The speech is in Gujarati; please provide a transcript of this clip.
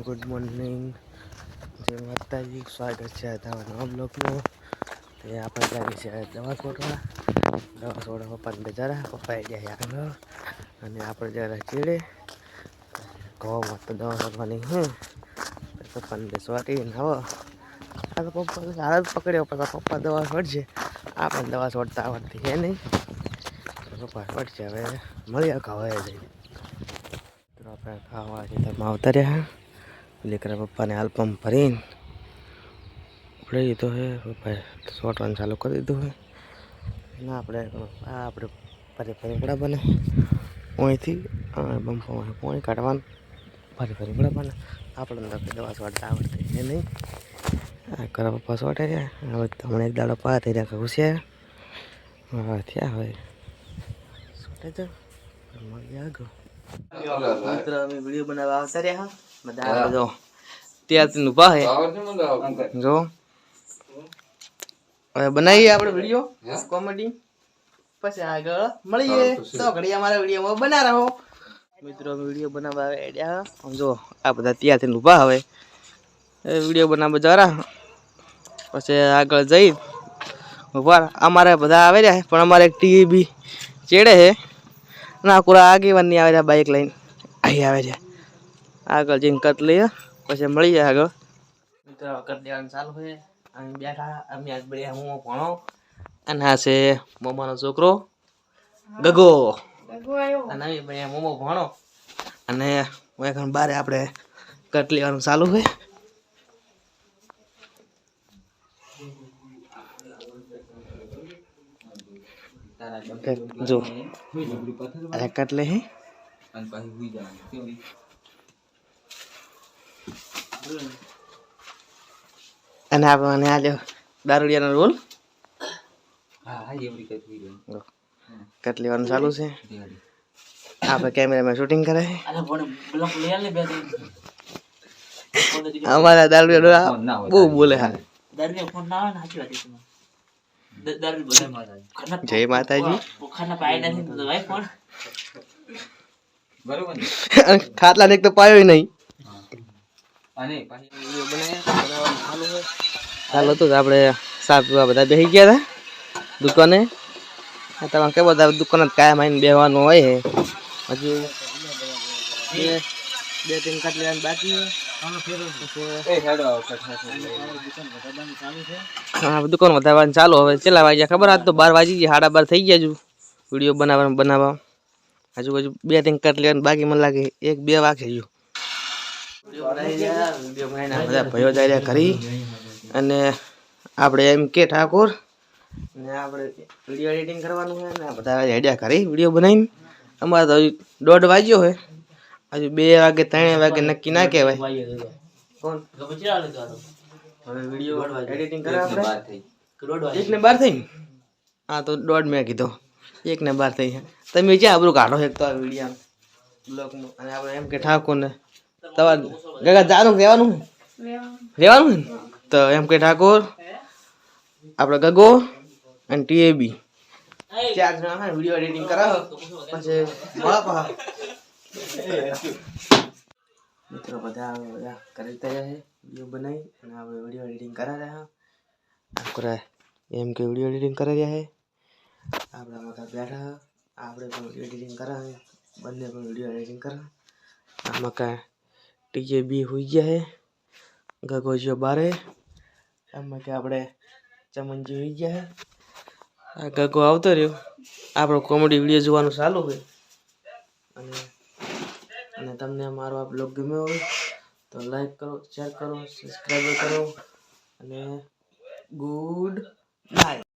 Good morning. જય માતાજી, સ્વાગત છે તમારા નવા બ્લોગમાં. તે આપણે લાગી છે દવા છોડવા. દવા છોડવા પપ્પાને જરા પપ્પા ગયા આગળ. અને આપણે જરા ચીડે. ઘઉંમાં તો દવા છોડવાની હે. પપ્પાને બેસવાટી આવો આ તો પપ્પા સારા જ પકડ્યો, પણ પપ્પા દવા છોડશે. આપણે દવા છોડતા આવડતી છે નહીં. પપ્પા છોડશે, હવે મળીએ ખાવા જઈ તો આપણે ખાવા ખેતરમાં આવતા રહ્યા. લેકરા પપ્પાને હાલ પંપ ભરીને આપણે લીધો હે પપ્પાએ સોટવાનું ચાલુ કરી દીધું હે ના આપણે આ આપણે ફરી ફરી બને અહીંથી પંપ પોઈ કાઢવાનું ફરી ફરી બને આપણે તો દવા સોટતા આવડતી છે નહીં આ કરા પપ્પા સોટે રહ્યા હવે હમણાં એક દાડો પા થઈ રહ્યા ઘૂસ્યા હા થયા હવે સોટે તો મળી આગળ મિત્ર અમે વીડિયો બનાવવા આવતા રહ્યા બધા જો ત્યારથી ઊભા હે. જો. હવે બનાવીએ આપણે વીડિયો કોમેડી પછી આગળ મળીએ. તો ઘડી અમારા વિડીયોમાં બના રહો. મિત્રો વીડિયો બનાવવા આવ્યા આમ જો આ બધા ત્યારથી ઊભા હવે. વીડિયો બનાવવા જરા પછી આગળ જઈ અમારે બધા આવે રહ્યા પણ અમારે એક ટીવી બી ચેડે છે ના કુરા આગેવાનની આવે બાઈક બાઇક લઈને. અહીં આવે છે આગળ જઈને કટ લઈએ પછી મળી જાય આગળ. મિત્રો કટ દેવાનું ચાલુ છે. અમે બેઠા અમે આજ બે હું ભણો અને આ છે મોમાનો છોકરો ગગો. અને અમે બે મોમો ભણો. અને હું બારે આપણે કટ લેવાનું ચાલુ છે. જો કટ લે હે. અને પછી હુઈ જવાનું. આપણને આ આજે દારૂડિયાનો રોલ? કટ લેવાનું ચાલુ છે? આપણે કેમેરામાં શૂટિંગ કરે છે? અમારા દારૂડિયા બહુ બોલે હા. જય માતાજી. ખાટલા ને એક તો પાયો નહીં. ચાલો તો આપણે સાફ પીવા બધા બેસી ગયા હતા દુકાને. તમારે કે બધા દુકાને કાયમ આવીને બેહવાનું હોય હે? હજુ બે ત્રણ કાટ લેવાની બાકી હા દુકાન વધારવાનું ચાલુ હવે. ચેલા વાગ્યા ખબર? આજ તો બાર વાગી ગયા સાડા બાર થઈ ગયા હજુ. વીડિયો બનાવવાનું બનાવવા. હજુ હજુ બે ત્રણ કાટ લેવાનું બાકી મને લાગે એક બે વાગે હજુ. બધા ભયો દાર્યા કરી અને આપણે એમ કે ઠાકોર, ને આપણે વીડિયો એડિટિંગ કરવાનું છે, ને બધા આઈડિયા કરી વીડિયો બનાવીને. અમારે તો હજુ દોઢ વાગ્યો હોય હજુ બે વાગે, ત્રણ વાગે નક્કી ના કહેવાય. કોણ? હવે વીડિયો બાર થઈ હા, તો દોઢ મેં કીધો. એકને બાર થઈ તમે જ્યાં આપણું કાઢો એક તો આ વીડિયો બ્લોગનું અને આપણે એમ કે ઠાકોર ને તમારે ગગા જાનું રહેવાનું રહેવાનું તો એમ કે ઠાકોર આપણે ગગો અને ટીએબી. ચાર જણા વીડિયો એડિટિંગ કરાવો. પછી મળો પા મિત્રો બધા બધા કરી રહ્યા છે વીડિયો બનાવી અને હવે વીડિયો એડિટિંગ કરા રહ્યા આપણે એમ કે વીડિયો એડિટિંગ કરી રહ્યા છે. આપણા બધા બેઠા આપણે પણ એડિટિંગ કરાવે. બંને પણ વીડિયો એડિટિંગ કરા આ કાંઈ ટીજે બી હોઈ ગયા ગગો ગગોજીઓ બારે. એમાં કે આપણે ચમનજી હોઈ ગયા હે. આ ગગો આવતો રહ્યો. આપણો કોમેડી વીડિયો જોવાનું ચાલુ હોય. અને અને તમને મારો આ બ્લોગ ગમ્યો હોય, તો લાઈક કરો, શેર કરો, સબસ્ક્રાઈબ કરો. અને ગુડ નાઇટ